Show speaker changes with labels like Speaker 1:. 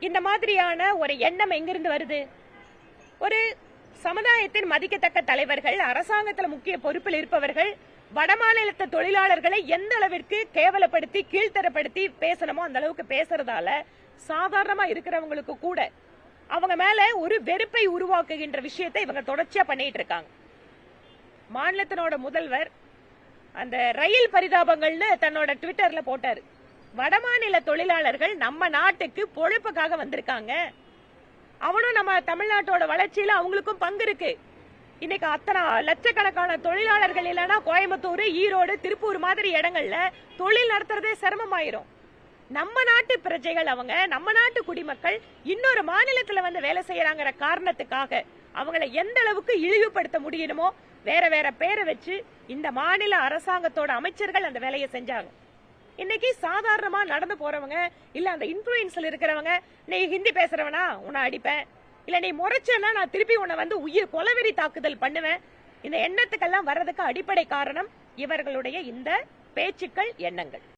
Speaker 1: இந்த மாதிரியான ஒரு எண்ணம் எங்கிருந்து வருது? ஒரு சமுதாயத்தின் மதிக்கத்தக்க தலைவர்கள் அரசாங்கத்தில் முக்கிய பொறுப்பில் இருப்பவர்கள் வடமாநிலத்து தொழிலாளர்களை எந்த அளவிற்கு கேவலப்படுத்தி கீழ்த்தரப்படுத்தி பேசணுமோ அந்த அளவுக்கு பேசுறதால சாதாரணமா இருக்கிறவங்களுக்கு கூட அவங்க மேல ஒரு வெறுப்பை உருவாக்குகின்ற விஷயத்தை இவங்க தொடர்ச்சியா பண்ணிட்டு இருக்காங்க. மாநிலத்தினோட முதல்வர் அந்த ரயில் பரிதாபங்கள்னு தன்னோட ட்விட்டர்ல போட்டாரு. வடமாநில தொழிலாளர்கள் நம்ம நாட்டுக்கு பொழைப்புக்காக வந்திருக்காங்க. அவனும் நம்ம தமிழ்நாட்டோட வளர்ச்சியில அவங்களுக்கும் பங்கு இருக்கு. இன்னைக்கு அத்தனை லட்சக்கணக்கான தொழிலாளர்கள் இல்லைன்னா கோயம்புத்தூர் ஈரோடு திருப்பூர் மாதிரி இடங்கள்ல தொழில் நடத்துறதே சிரமமாயிரும். நம்ம நாட்டு பிரஜைகள் அவங்க நம்ம நாட்டு குடிமக்கள் இன்னொரு மாநிலத்துல வந்து வேலை செய்யறாங்கிற காரணத்துக்காக அவங்கள எந்த அளவுக்கு இழிவுபடுத்த முடியணுமோ வேற வேற பேரை வச்சு இந்த மாநில அரசாங்கத்தோட அமைச்சர்கள் அந்த வேலையை செஞ்சாங்க. இன்னைக்கு சாதாரணமா நடந்து போறவங்க இல்ல அந்த இன்ஃபுளுன்ஸ்ல இருக்கிறவங்க நீ ஹிந்தி பேசுறவனா? உன்னை அடிப்பேன். இல்ல நீ முறைச்சேன்னா நான் திருப்பி உன்னை வந்து உயிர் கொலவெறி தாக்குதல் பண்ணுவேன். இந்த எண்ணத்துக்கெல்லாம் வர்றதுக்கு அடிப்படை காரணம் இவர்களுடைய இந்த பேச்சுக்கள் எண்ணங்கள்.